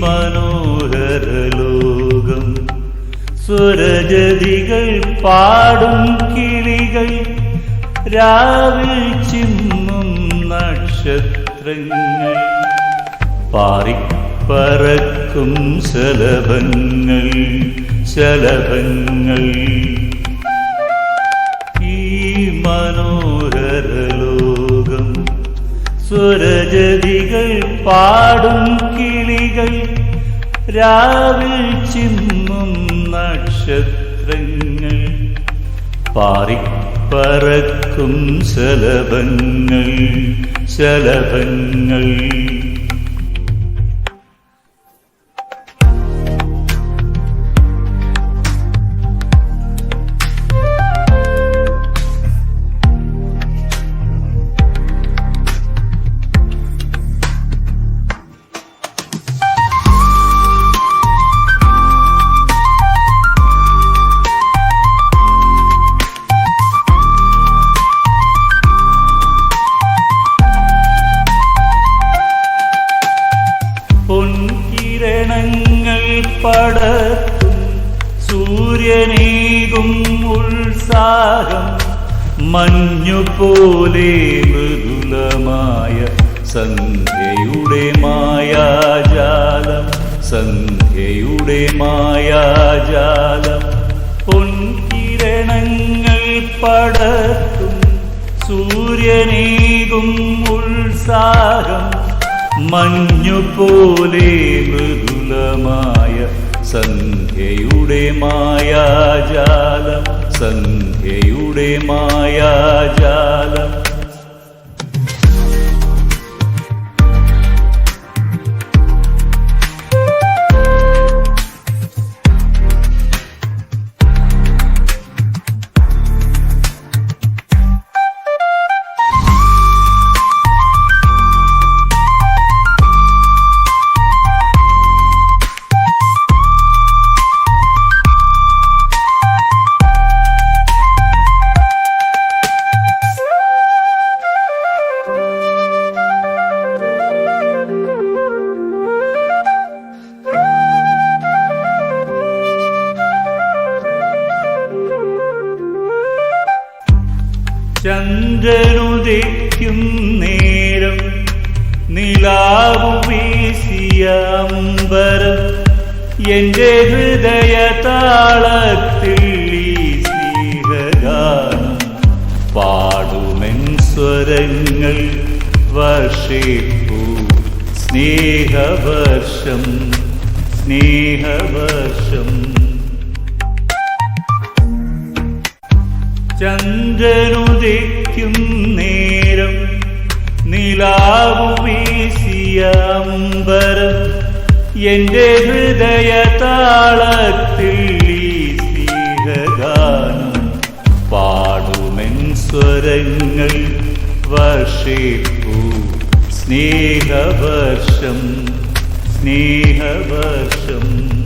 മനോഹരലോകം സ്വരജതികൾ പാടും കിളികൾ. രാവിൽ ചിമ്മും നക്ഷത്രങ്ങൾ. പാറിപ്പറക്കും ശലഭങ്ങൾ ശലഭങ്ങൾ. ഈ മനോഹരലോകം സ്വരജതികൾ പാടും രാവിൽ ചിമ്മും നക്ഷത്രങ്ങൾ പാറിപ്പറക്കും ശലഭങ്ങൾ ശലഭങ്ങൾ. പടർത്തും സൂര്യനേകും ഉത്സാഹം മഞ്ഞുപോലെ മൃദുലമായ സന്ധ്യയുടെ മായാജാലം സന്ധ്യയുടെ മായാജാലം. പൊൻകിരണങ്ങൾ പടത്തും സൂര്യനേകും ഉത്സാഹം മഞ്ഞുപോലെ സന്ധ്യയുടെ മായാജാലം സന്ധ്യയുടെ മായാജാലം. ചന്ദ്രനുദിക്കും നേരം നിലാവു വീശിയ അമ്പരം എന്റെ ഹൃദയ താളത്തിൽ പാടുമെൻ സ്വരങ്ങൾ വർഷിപ്പൂ. സ്നേഹവർഷം സ്നേഹവർഷം. ചന്ദ്രനുദിക്കും നേരം നിലാവു വീശിയ അമ്പരം. എന്റെ ഹൃദയ താളത്തിൽ ഈ പാടുമെൻ സ്വരങ്ങൾ വർഷിപ്പൂ. സ്നേഹവർഷം സ്നേഹവർഷം.